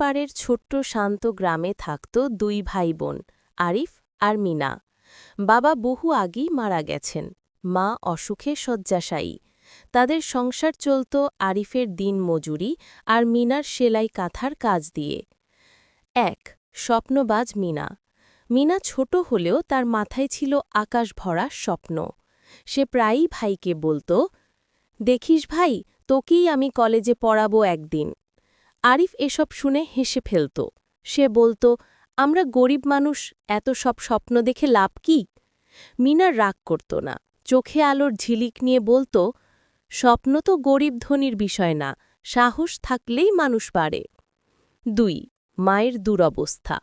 পাড়ের ছোট্ট শান্ত গ্রামে থাকত দুই ভাই বোন আরিফ আর মিনা। বাবা বহু আগেই মারা গেছেন। মা অসুখে শয্যাশায়ী। তাদের সংসার চলত আরিফের দিন মজুরি আর মিনার সেলাই কাঁথার কাজ দিয়ে। এক, স্বপ্নবাজ মিনা। মিনা ছোট হলেও তার মাথায় ছিল আকাশ ভরা স্বপ্ন। সে প্রায়ই ভাইকে বলতো, দেখিস ভাই, তোকেই আমি কলেজে পড়াবো একদিন। আরিফ এসব শুনে হেসে ফেলত। সে বলত, আমরা গরিব মানুষ, এত সব স্বপ্ন দেখে লাভ কি? মিনার রাগ করত না। চোখে আলোর ঝিলিক নিয়ে বলতো, স্বপ্ন তো গরিব ধনির বিষয় না, সাহস থাকলেই মানুষ পারে দুই, মায়ের দুরবস্থা।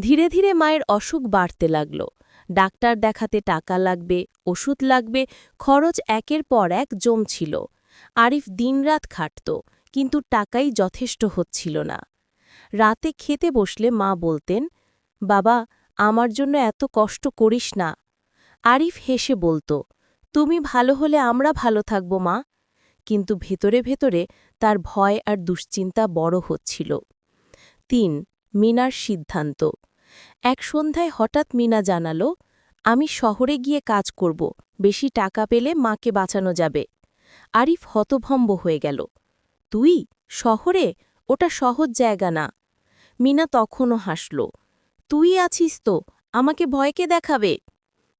ধীরে ধীরে মায়ের অসুখ বাড়তে লাগল। ডাক্তার দেখাতে টাকা লাগবে, ওষুধ লাগবে, খরচ একের পর এক জমছিল। আরিফ দিনরাত খাটত। কিন্তু টাকাই যথেষ্ট হচ্ছিল না। রাতে খেতে বসলে মা বলতেন, বাবা, আমার জন্য এত কষ্ট করিস না। আরিফ হেসে বলতো, তুমি ভালো হলে আমরা ভালো থাকব, মা। কিন্তু ভেতরে ভেতরে তার ভয় আর দুশ্চিন্তা বড় হচ্ছিল। তিন, মিনার সিদ্ধান্ত। এক সন্ধ্যায় হঠাৎ মিনা জানালো, আমি শহরে গিয়ে কাজ করব, বেশি টাকা পেলে মাকে বাঁচানো যাবে। আরিফ হতভম্ব হয়ে গেল। তুই? শহরে? ওটা সহজ জায়গা না। মিনা তখনও হাসল। তুই আছিস তো, আমাকে ভয়কে দেখাবে?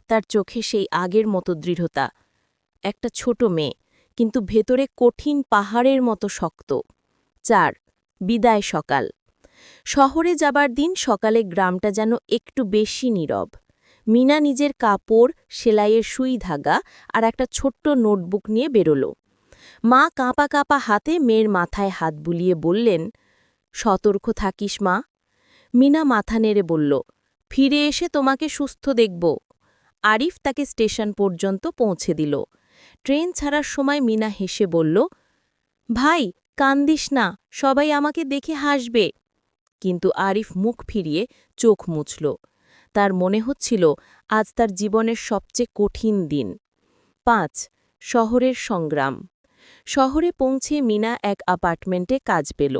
তার চোখে সেই আগের মতো দৃঢ়তা। একটা ছোট মেয়ে, কিন্তু ভেতরে কঠিন পাহাড়ের মতো শক্ত। চার, বিদায় সকাল। শহরে যাবার দিন সকালে গ্রামটা যেন একটু বেশি নীরব। মিনা নিজের কাপড়, সেলাইয়ের সুই ধাগা আর একটা ছোট্ট নোটবুক নিয়ে বেরোল। মা কাঁপা কাঁপা হাতে মেয়ের মাথায় হাত বুলিয়ে বললেন, সতর্ক থাকিস মা। মিনা মাথা নেড়ে বলল, ফিরে এসে তোমাকে সুস্থ দেখব। আরিফ তাকে স্টেশন পর্যন্ত পৌঁছে দিল। ট্রেন ছাড়ার সময় মিনা হেসে বলল, ভাই, কান্দিস না, সবাই আমাকে দেখে হাসবে। কিন্তু আরিফ মুখ ফিরিয়ে চোখ মুছল। তার মনে হচ্ছিল, আজ তার জীবনের সবচেয়ে কঠিন দিন। পাঁচ, শহরের সংগ্রাম। শহরে পৌঁছে মিনা এক অ্যাপার্টমেন্টে কাজ পেল।